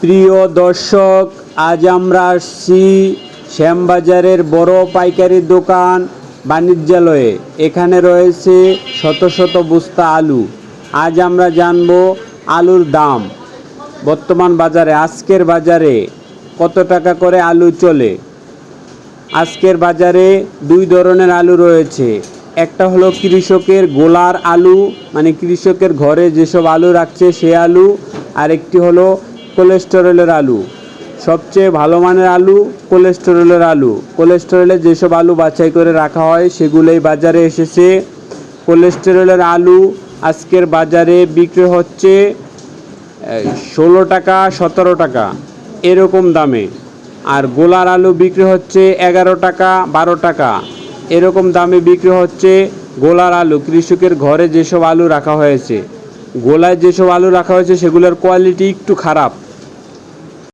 প্রিয় দর্শক, আজ আমরা আসছি শ্যামবাজারের বড় পাইকারি দোকান বাণিজ্যালয়ে। এখানে রয়েছে শত শত বস্তা আলু। আজ আমরা জানব আলুর দাম। বর্তমান বাজারে, আজকের বাজারে কত টাকা করে আলু চলে? আজকের বাজারে দুই ধরনের আলু রয়েছে। একটা হলো কৃষকের গোলার আলু মানে কৃষকের ঘরে যেসব আলু রাখছে সে আলু, আরেকটি হলো কোলেস্টেরলের আলু। সবচেয়ে ভালো মানের আলু কোলেস্টেরলের আলু। কোলেস্টেরলের যেসব আলু বাছাই করে রাখা হয়, সেগুলোই বাজারে এসেছে। কোলেস্টেরলের আলু আজকের বাজারে বিক্রি হচ্ছে ষোলো টাকা, সতেরো টাকা, এরকম দামে। আর গোলার আলু বিক্রি হচ্ছে এগারো টাকা, বারো টাকা, এরকম দামে বিক্রি হচ্ছে গোলার আলু। কৃষকের ঘরে যেসব আলু রাখা হয়েছে, গোলায় যেসব আলু রাখা হয়েছে, সেগুলোর কোয়ালিটি একটু খারাপ।